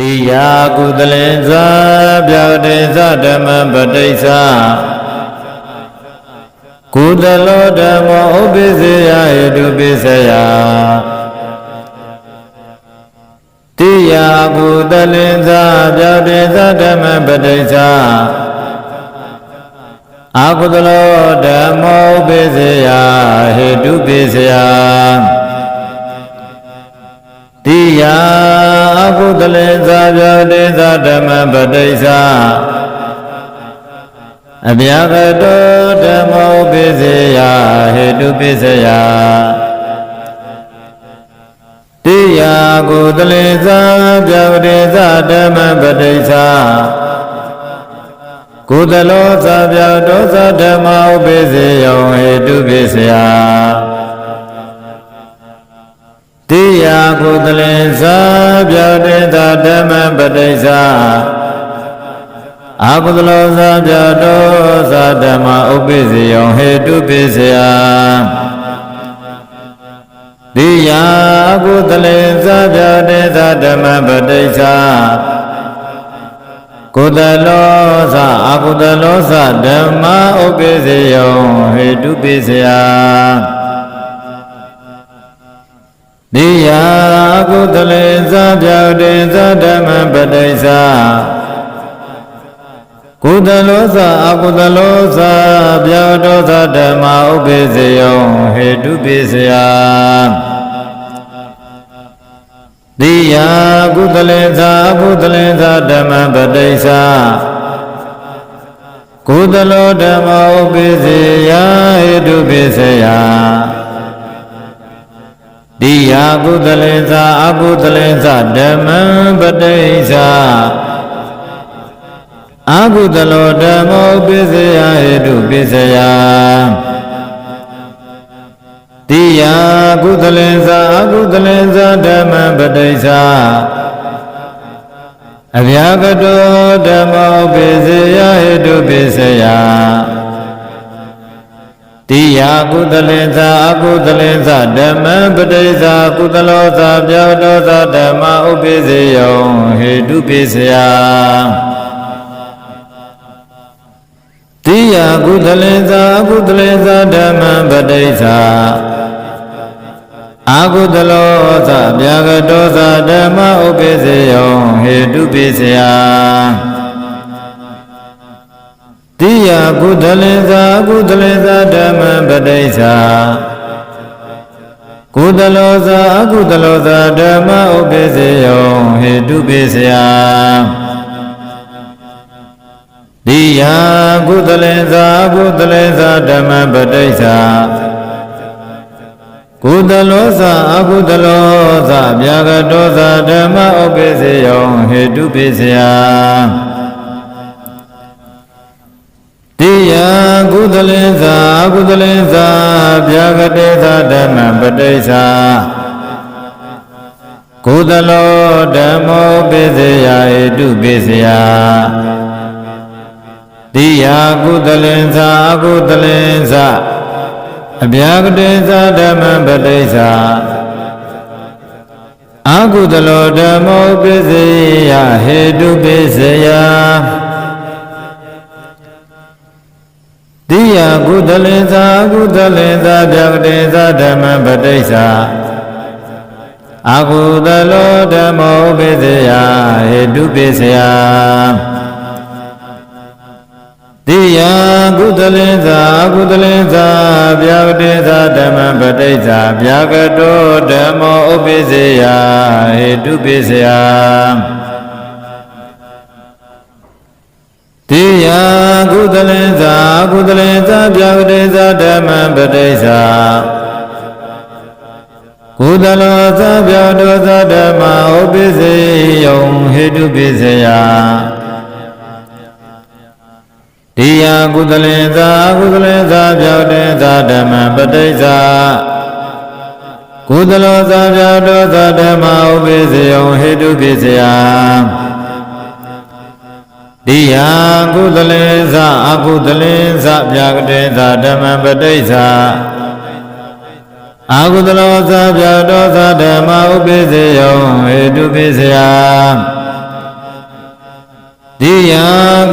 တိယာကုသလင်္စာပြာတိသဓမ္မပတိစ္ဆာကုသလောဓမ္မောဥပ္ပစေယဟိတုပိစယတိယာကုသလင်္စာပြာတိသဓမ္မပတိစ္ဆာအာကုသလောဓမ္မောဥပ္ပစေယဟိတုပိစယတိ ယာအကုသလေသာပြတေသာဓမ္မပတိစ္ဆာအဗျာကတောဓမ္မောပိစေယဟေတုပိစေယတိယာကုသလေသာပြတေသာဓမ္မပတိစ္ဆာကုသလောသာပြတောသာဓမ္မောပိစေယောဟေတုပိစေယ တိယာကုသလင်္စာပြောတေသာဓမ္မပတိစ္ဆာအာကုသလောသာပြောတောသာဓမ္မဥပ္ပိစေယောဟေတုပိစေယတိယာကုသလင်္စာပြောတေသာဓမ္မပတိစ္ဆာကုသလောသာအာကုသလောသာဓမ္မဥပ္ပိစေယောဟေတုပိစေယ တိယာကုသလေသာပြောက်တေသာဓမ္မပတိစ္ဆာကုသလောသာအကုသလောသာပြောက်တောသာဓမ္မဥပ္ပေစေယောဟေတုပိစယတိယာကုသလေသာအကုသလေသာဓမ္မပတိစ္ဆာကုသလောဓမ္မဥပ္ပေစေယဟေတုပိစယ တိယာကုသလေသာအကုသလေသာဓမ္မံပတိစ္ဆာအာကုသလောဓမ္မောပိစယဟေတုပိစယတိယာကုသလေသာအကုသလေသာဓမ္မံပတိစ္ဆာအဗျာကတောဓမ္မောပိစယဟေတုပိစယ တိယာကုသလေသာအကုသလေသာဓမ္မံပတိစ္ဆာကုသလောသာပြောတောသာဓမ္မဥပ္ပိစေယောဟေတုပိစယတိယာကုသလေသာအကုသလေသာဓမ္မံပတိစ္ဆာအာကုသလောသာဗျာကတောသာဓမ္မဥပ္ပိစေယောဟေတုပိစယ တိယကုသလင်္သာကုသလင်္သာဓမ္မပတိစ္ဆာကုသလောသာအကုသလောသာဓမ္မဥပ္ပစေယောဟေတုပိစယတိယကုသလင်္သာကုသလင်္သာဓမ္မပတိစ္ဆာကုသလောသာအကုသလောသာဗျာကတောသာဓမ္မဥပ္ပစေယောဟေတုပိစယ ယကုသလင်္သာကုသလင်္သာဗျာကတေသာဓမ္မပတိစ္ဆာကုသလောဓမ္မောပိစေယဟေတုပိစေယတိယကုသလင်္သာကုသလင်္သာအဗျာကတေသာဓမ္မပတိစ္ဆာအာကုသလောဓမ္မောပိစေယဟေတုပိစေယ တိယကုသလေသာကုသလေသာပြကတေသာဓမ္မပတိစ္ဆာအာကုသလောဓမ္မောပိစေယဟေတုပိစေယတိယကုသလေသာကုသလေသာပြကတေသာဓမ္မပတိစ္ဆာပြကတောဓမ္မောဥပိစေယဟေတုပိစေယ တိယကုသလေသာကုသလေသာပြောက်တေသာဓမ္မပတိစ္ဆာကုသလောသာပြောက်တောသာဓမ္မဥပ္ပစေယံဟေတုပိစေယတိယကုသလေသာကုသလေသာပြောက်တေသာဓမ္မပတိစ္ဆာကုသလောသာပြောက်တောသာဓမ္မဥပ္ပစေယံဟေတုပိစေယ တိယကုသလေသအကုသလေသပြာကတေသဓမ္မပတိစ္ဆာအာကုသလောသပြာတောသဓမ္မဥပိစေယောဟေတုပိစယတိယ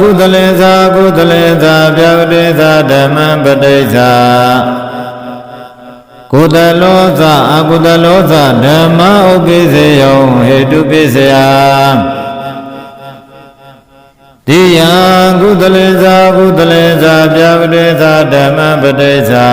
ကုသလေသာကုသလေသာပြဝတိသာဓမ္မပတိစ္ဆာကုသလောသာအကုသလောသာဓမ္မဥပိစေယံဟေတုပိစယ တိယကုသလေသာကုသလေသာပြဝတိသာဓမ္မပတိစ္ဆာ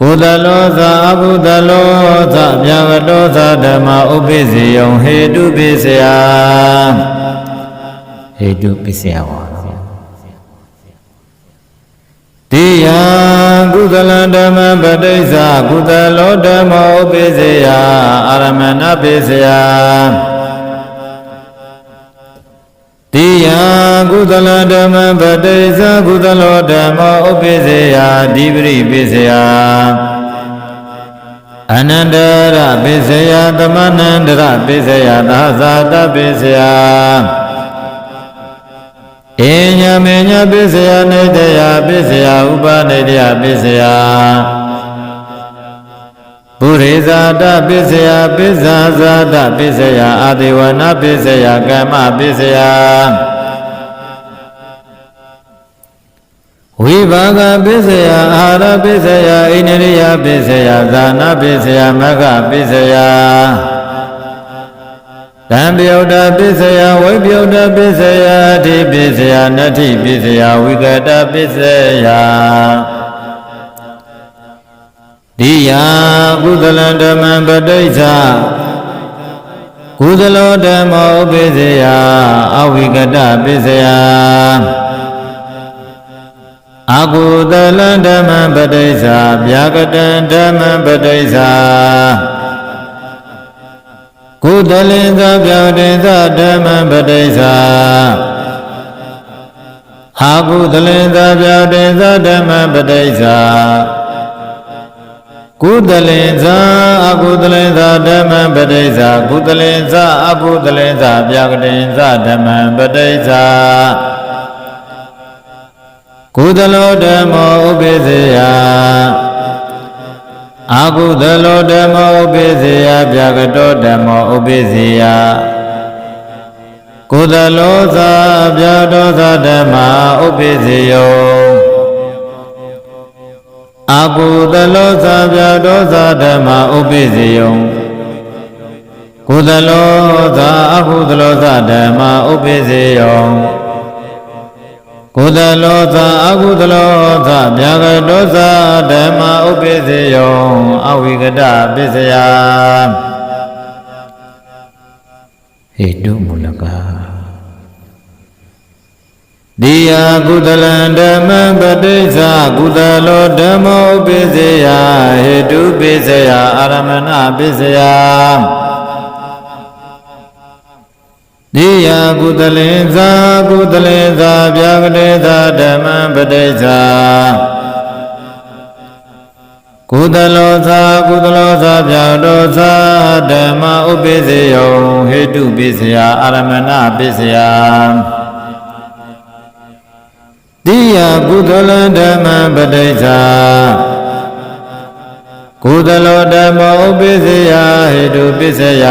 ကုသလောသာအကုသလောသာပြဝတောသာဓမ္မဥပိစေယံဟေတုပိစယဟေတုပိစယဝါတိယကုသလဓမ္မပတိစ္ဆာကုသလောဓမ္မဥပိစေယအာရမဏပိစယ တိယကုသလဓမ္မပတိစ္ဆာကုသလောဓမ္မဥပိစေယဒီပရိပိစေယအနန္တရပိစေယသမဏန္တရပိစေယသာသာတပိစေယအညမေညပိစေယနေတယပိစေယဥပနေတယပိစေယ ပုရိဇာတပိစေယပိဇာဇာတပိစေယအာတိဝနာပိစေယကမ္မပိစေယဝိဘာဂပိစေယအာဟာရပိစေယအိန္ဒိယပိစေယဇာနာပိစေယမဂ္ဂပိစေယတံပြုတ်တပိစယဝိပြုတ်တပိစယအဋ္ဌိပိစယနတ္ထိပိစယဝိကတပိစယ ဒီယကုသလဓမ္မပဋိစ္ဆာကုသလောဓမ္မောပိစယအဝိကတပိစယအကုသလဓမ္မပဋိစ္ဆာဗျာကတံဓမ္မပဋိစ္ဆာကုသလင်္သာပြောတေသဓမ္မပတိစ္ဆာအာကုသလင်္သာပြောတေသဓမ္မပတိစ္ဆာ ကုသလင်္သာအကုသလင်္သာဓမ္မပတိစ္ဆာကုသလင်္သာအကုသလင်္သာပြောတေသဓမ္မပတိစ္ဆာကုသလောဓမ္မောဥပိစေယအာဟုသလောဓမ္မောဥပိစေယဗျာကတောဓမ္မောဥပိစေယကုသလောသာဗျာတောသာဓမ္မာဥပိစေယော အာဟုသလောသာဗျာတောသာဓမ္မာဥပိစေယောကုသလောသာအဟုသလောသာဓမ္မာဥပိစေယောကုသလောသာအကုသလောသာဗျာကတောသာဓမ္မဥပိစေယောအဝိကတပိစယဟေတုမူလက ဒီယကုသလံဓမ္မပဋိစ္ဆာကုသလောဓမ္မောပိစေယဟေတုပိစယအာရမဏပိစယနိယကုသလင်္သာကုသလင်္သာဗျာကတေသာဓမ္မပတိစ္ဆာကုသလောသာကုသလောသာဗျာတောသာဓမ္မဥပိစေယောဟေတုပိစယအာရမဏပိစယ တိယကုသလဓမ္မပတိစ္ဆာကုသလောဓမ္မောဥပိစေယဟေတုပိစေယ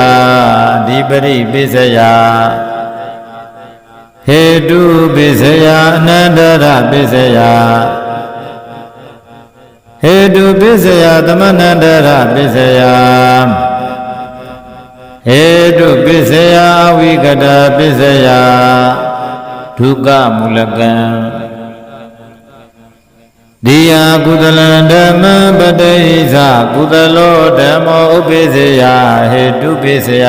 ဒီပရိပိစေယဟေတုပိစေယအနန္တရပိစေယဟေတုပိစေယသမဏန္တရပိစေယဟေတုပိစေယအဝိကတပိစေယဒုက္ခမူလကံ ဒီယကုသလံဓမ္မပတိစ္ဆာကုသလောဓမ္မောဥပိစေယဟေတုပိစေယ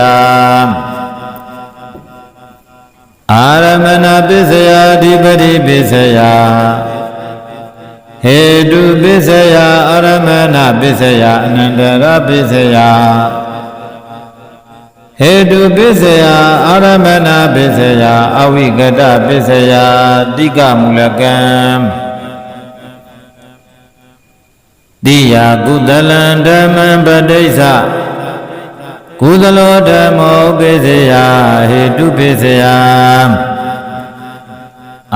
အာရမဏပိစေယအဓိပတိပိစေယဟေတုပိစေယအာရမဏပိစေယအနန္တရပိစေယဟေတုပိစေယအာရမဏပိစေယအဝိကတပိစေယတိကမူလကံ တိယကုသလံဓမ္မပဋိစ္စကုသလောဓမ္မောကိစ္စယာဟေတုပိစ္စယာ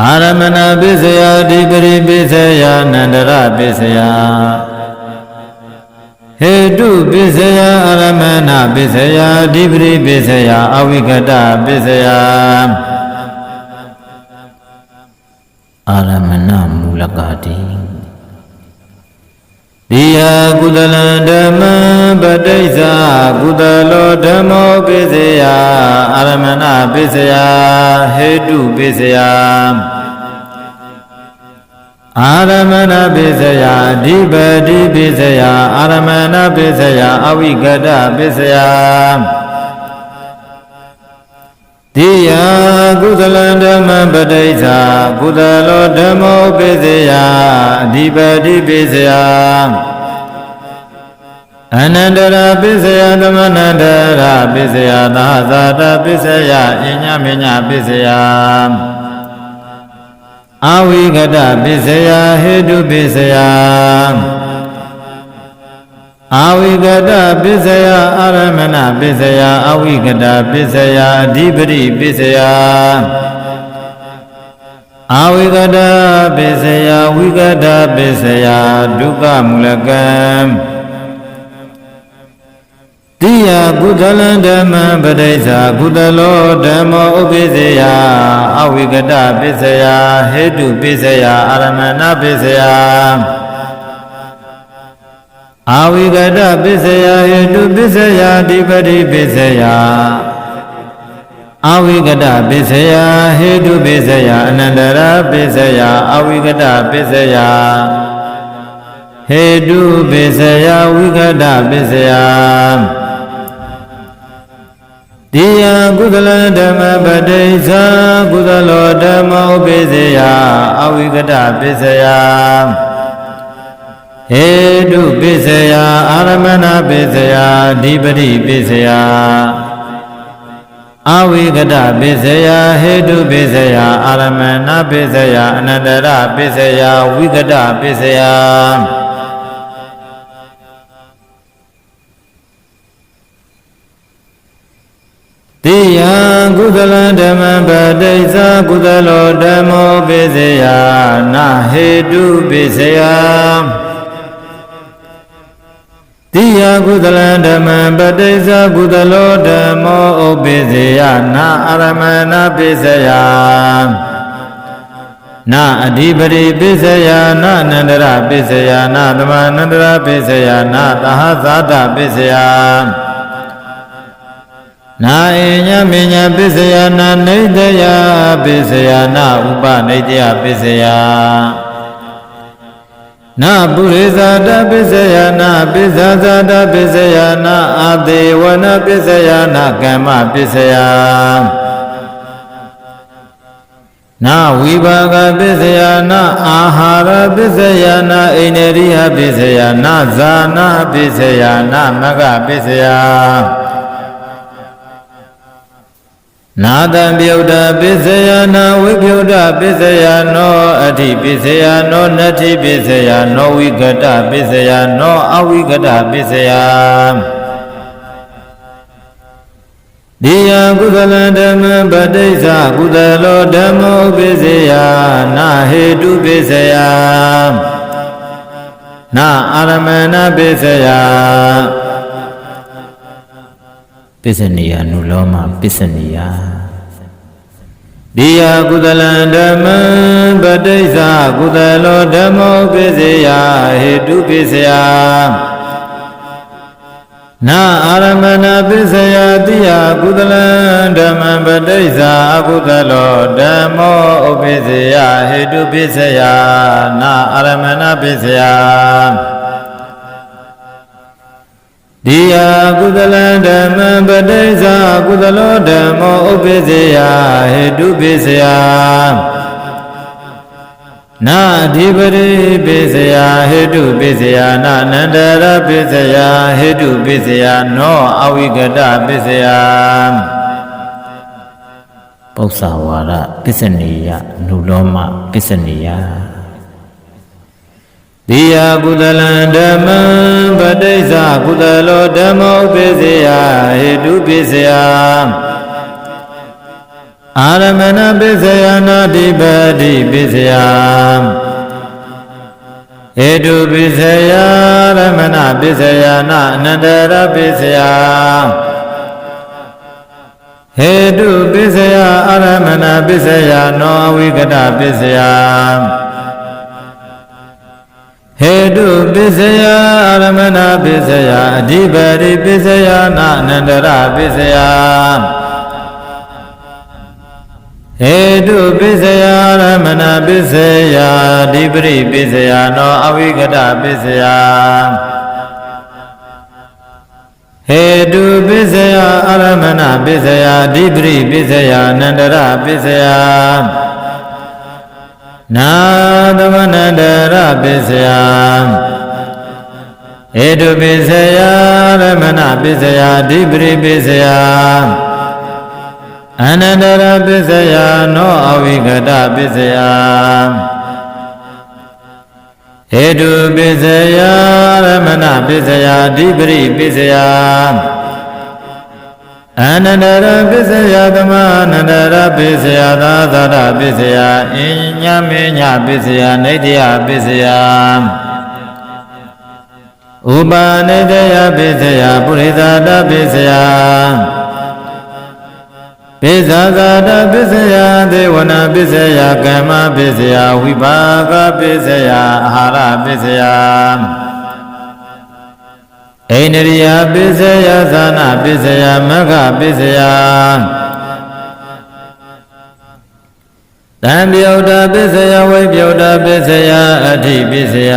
အာရမဏပိစ္စယာဓိပရိပိစ္စယာနန္တရပိစ္စယာဟေတုပိစ္စယာအာရမဏပိစ္စယာဓိပရိပိစ္စယာအဝိကတပိစ္စယာအာရမဏမူလကတိ တိယကုသလံဓမ္မပဋိစ္စကုသလောဓမ္မောပိစေယအာရမဏပိစေယဟေတုပိစေယအာရမဏပိစယအဓိပတိပိစယအာရမဏပိစယအဝိကတပိစယ တိယကုသလဓမ္မပဋိစ္ဆာကုသလောဓမ္မောပိစယအဓိပတိပိစယအနန္တရာပိစယသမနန္တရာပိစယသာသာတပိစယအညမညပိစယအဝိကတပစ္စယဟေတုပစ္စယ အဝိကတပစ္စယအာရမဏပစ္စယအဝိကတပစ္စယအဓိပတိပစ္စယအဝိကတပစ္စယဝိကတပစ္စယဒုက္ခမူလကံတိယကုသလံဓမ္မပဋိစ္ဆာကုသလောဓမ္မောဥပိစေယအဝိကတပစ္စယဟေတုပစ္စယအာရမဏပစ္စယ အဝိကတပစ္စယဟေတုပစ္စယဒီပတိပစ္စယအဝိကတပစ္စယဟေတုပစ္စယအနန္တရာပစ္စယအဝိကတပစ္စယဟေတုပစ္စယဝိကတပစ္စယတိယကုသလဓမ္မပတိစ္ဆာကုသလောဓမ္မောပိစေယအဝိကတပိစေယ ဟေတုပိစေယအာရမဏပိစေယဓိပတိပိစေယအဝိကတပိစေယဟေတုပိစေယအာရမဏပိစေယအနန္တရပိစေယဝိကတပိစေယတိယံကုသလဓမ္မပတိစ္ဆာကုသလောဓမ္မောပိစေယနာဟေတုပိစေယ တိယကုသလဓမ္မပတိစ္ဆာကုသလောဓမ္မောဥပိစေယနာအာရမဏပိစေယနာအဓိပတိပိစေယနာအနန္တရပိစေယနာသမအနန္တရပိစေယနာသဟဇာတပိစေယနာဧညမညပစ္စယနာနေတယပစ္စယနာဥပနေတယပစ္စယ နာပုရိသတပစ္စယနာပစ္ဆဇာတပစ္စယနာအာသေဝနာပစ္စယနာကမ္မပစ္စယနာဝိဘာဂပစ္စယနာအာဟာရပစ္စယနာအိန္ဒိယပစ္စယနာဇာနာပစ္စယနာမဂပစ္စယ နာတံပြုတ်တာပစ္စယနာဝိပြုတ်တာပစ္စယနောအဋ္ဌိပစ္စယနောနတ္ထိပစ္စယနောဝိကတပစ္စယနောအဝိကတပစ္စယဒီယကုသလဓမ္မပဋိစ္ဆာကုသလောဓမ္မောပစ္စယနာဟေတုပစ္စယနာအာရမဏပစ္စယ ပစ္စနိယနုလောမပစ္စနိယဒီယကုသလံဓမ္မပဋိစ္ဆာကုသလောဓမ္မောပစ္စယဟေတုပစ္စယနာအာရမဏပစ္စယတိယကုသလံဓမ္မပဋိစ္ဆာအကုသလောဓမ္မောဥပစ္စယဟေတုပစ္စယနာအာရမဏပစ္စယ ဒီယကုသလဓမ္မပဋိစ္ဆာကုသလောဓမ္မောဥပ္ပစေယဟေတုပိစယနာအဓိပရိပိစယဟေတုပိစယနာအနန္တရပိစယဟေတုပိစယနောအဝိကတပိစယပု္ပ္ပာဝါရပစ္စနိယနုလောမပစ္စနိယ တိယကုသလံဓမ္မပဋိစ္ဆာကုသလောဓမ္မောပိစေယဟေတုပိစေယအာရမဏပိစေယနာတိပတိပိစေယဟေတုပိစေယရမဏပိစေယနာအနန္တရပိစေယဟဟေတုပစ္စယအာရမဏပစ္စယနောအဝိကတပစ္စယ ဟေတုပစ္စယအာရမဏပစ္စယအဓိပတိပစ္စယနာအနန္တရပစ္စယဟေတုပစ္စယအာရမဏပစ္စယအဓိပတိပစ္စယနောအဝိကတပစ္စယဟေတုပစ္စယအာရမဏပစ္စယအဓိပတိပစ္စယအနန္တရပစ္စယ နာသမနန္တရပစ္စယဟေတုပစ္စယအာရမဏပစ္စယအဓိပတိပစ္စယအနန္တရပစ္စယနောအဝိကတပစ္စယဟေတုပစ္စယရမဏပစ္စယအဓိပတိပစ္စယ အနန္တရပစ္စယသမအနန္တရပစ္စယသာသရပစ္စယအညညမေညပစ္စယနေတ္တယပစ္စယဥပါနေတယပစ္စယပုရိသတာပစ္စယပိဇာဇာတပစ္စယသေဝနာပစ္စယကမ္မပစ္စယဝိပါကပစ္စယအာဟာရပစ္စယ အိန္ဒရိယပစ္စယသာနာပစ္စယမဂ္ဂပစ္စယတံပြုတ်တာပစ္စယဝိပြုတ်တာပစ္စယအဋ္ဌိပစ္စယ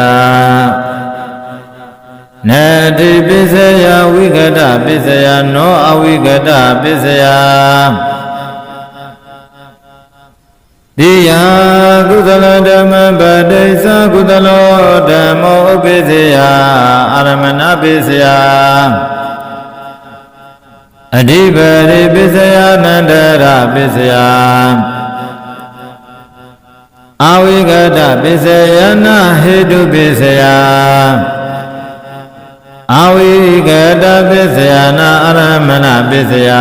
နတိပစ္စယဝိကတပစ္စယနောအဝိကတပစ္စယ တိယကုသလဓမ္မပတိသကုသလောဓမ္မောဥပိစ္ဆေယအာရမဏပိစ္ဆေယအဓိပတိပိစ္ဆေယနန္တရပိစ္ဆေယအာဝိကတပိစ္ဆေယနာဟေတုပိစ္ဆေယအာဝိကတပိစ္ဆေယနာအာရမဏပိစ္ဆေယ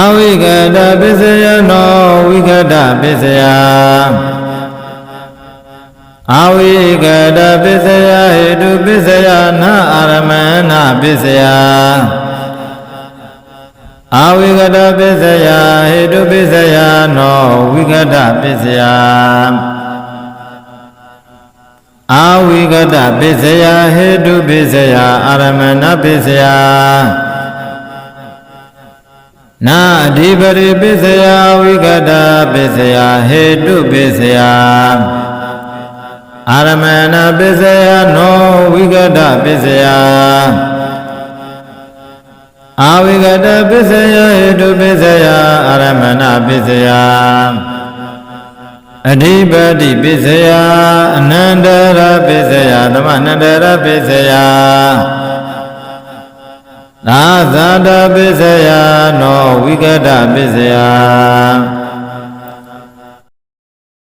အဝိကတပစ္စယနောဝိကတပစ္စယအဝိကတပစ္စယဟေတုပစ္စယနာအာရမဏပစ္စယအဝိကတပစ္စယဟေတုပစ္စယနောဝိကတပစ္စယအဝိကတပစ္စယဟေတုပစ္စယအာရမဏပစ္စယ နာအဓိပရိပစ္စယဝိကတပစ္စယဟေတုပစ္စယအာရမဏပစ္စယနောဝိကတပစ္စယအာဝိကတပစ္စယဟေတုပစ္စယအာရမဏပစ္စယအဓိပတိပစ္စယအနန္တရပစ္စယသမအနန္တရပစ္စယ သာသတပစ္စယနောဝိကတပစ္စယ